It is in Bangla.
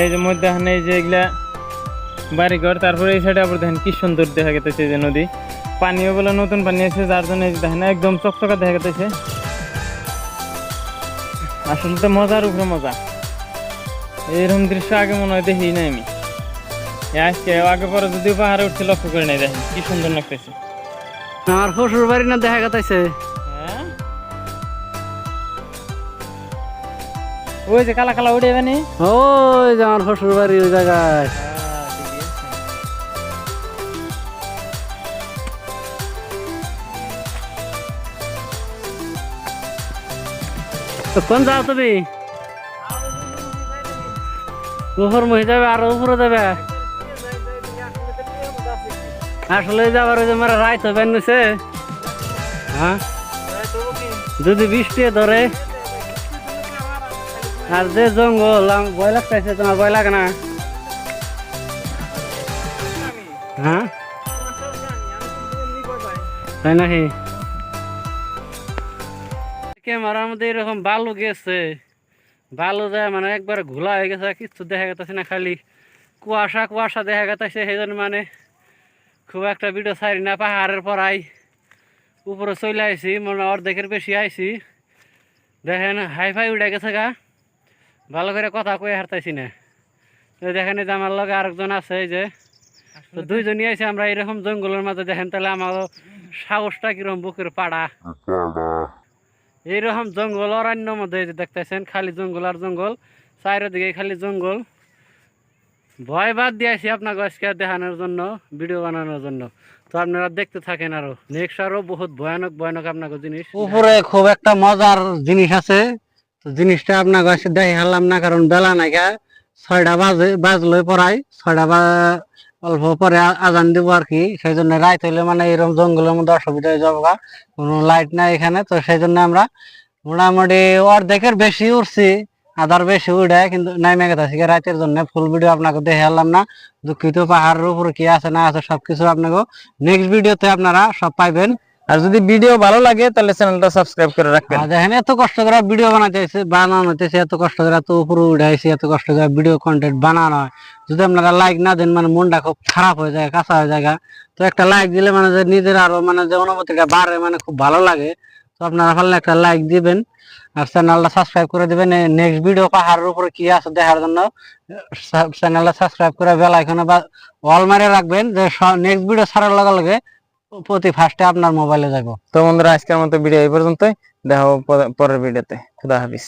এই যে মধ্যে এখানে এই যে এগুলা বাড়িঘর, তারপরে এই সাইডে আবার দেখেন কি সুন্দর দেখা গেতেছে যে নদী। পানিও বলে নতুন পানি আছে যার জন্য দেখেন একদম চকচকা দেখা গেতেছে। আসলে তো মজার উপরে মজা। এইরকম দৃশ্য আগে মনে হয় দেখি নাই আমি আজকে আগে পরে যদি পাহাড়ে উঠছে, লক্ষ্য করে নাই, দেখেন কি সুন্দর লাগতেছে। আমার শ্বশুর বাড়ি না দেখা গেছে ওই যে কালা কালা উঠে যাবে নি ওই যে আমার শ্বশুর বাড়ি ওই জায়গায়। তো কোন যাও তুমি? উপর মহি যাবে আর উপরে যাবে? আসলে যাবার ওই যে মারা রাইত হবে নিছে। হ্যাঁ? যদি বৃষ্টি ধরে আর যে জঙ্গল ভয় লাগতেছে, তোমার ভয় লাগে না? হ্যাঁ? তাই নাকি? ক্যামেরার মধ্যে এরকম বালু গেছে? বালু যায় মানে একবার ঘোলা হয়ে গেছে কিচ্ছু দেখা গেছে না, খালি কুয়াশা কুয়াশা দেখা গেছে সেই জন্য মানে খুব একটা ভিডিও ছাড়ি না, পাহাড়ের পর আই উপরে চলে আইছি মানে অর্ধেকের বেশি আইছি। দেখেন হাই ফাই উঠে গেছে গা। ভালো করে কথা কয়ে হারতাইছি না। দেখেন এই যে আমার লগে আরেকজন আছে এই যে। তো দুইজনই আইছে আমরা এরকম জঙ্গলের মাঝে। দেখেন তাহলে আমার সাহসটা কীরকম বুকের পাড়া। এইরকম জঙ্গল অরণ্য মধ্যে দেখতেছেন খালি জঙ্গল আর জঙ্গল চারিদিকে খালি জঙ্গল। ভয় বাদ দিয়েছি আপনাকে আজকে দেখানোর জন্য ভিডিও বানানোর জন্য। তো আপনারা দেখতে থাকেন আরও। নেক্সট আরও বহুত ভয়ানক ভয়ানক আপনাকে জিনিস। উপরে খুব একটা মজার জিনিস আছে। জিনিসটা আপনাকে আজকে দেখে হারলাম না, কারণ বেলা নাইকা ছয়টা বাজে বাজলে পড়াই ছয়টা বা অল্প পরে আজান দিব আর কি সেই জন্য রাত হইলে মানে এরকম জঙ্গলের মধ্যে অসুবিধা হয়ে যাবে। কোনো লাইট নাই এখানে। তো সেই জন্য আমরা মোটামুটি অর্ধেকের বেশি উঠছি, আধার বেশি উঠে, কিন্তু নাই নাইমে গেছে। রাতের জন্য ফুল ভিডিও আপনাকে দেখে আনলাম না। দুঃখিত পাহাড়ের উপরে কি আছে না আছে সবকিছু আপনাকে নেক্সট ভিডিওতে আপনারা সব পাইবেন। আর যদি ভিডিও ভালো লাগে, তাহলে চ্যানেলটা সাবস্ক্রাইব করে রাখবেন। দেখেন, এত কষ্ট করে ভিডিও বানাইতেছে বানানো হইতেছে, এত কষ্ট করে এত উপরে উঠাইছে এত কষ্ট করে ভিডিও কন্টেন্ট বানানো হয়। যদি আপনারা লাইক না দেন মানে মনটা খুব খারাপ হয়ে যায়, কাঁচা হয়ে যায় তো একটা লাইক দিলে মানে যে নিজের আরও মানে যে অনুভূতিটা বাড়ে মানে খুব ভালো লাগে। তো আপনারা পারলে একটা লাইক দিবেন, আর চ্যানেলটা সাবস্ক্রাইব করে দিবেন। নেক্সট ভিডিও পাহাড়ের উপরে কি আছে দেখার জন্য চ্যানেলটা সাবস্ক্রাইব করে বেল আইকনে বা অল মারে রাখবেন, যে নেক্সট ভিডিও ছাড়ার লগে লগে প্রতি ফার্স্টে আপনার মোবাইলে যাব। তো বন্ধুরা, আজকের মতো ভিডিও এই পর্যন্তই। দেখা পরের ভিডিওতে খুদা হাফিজ।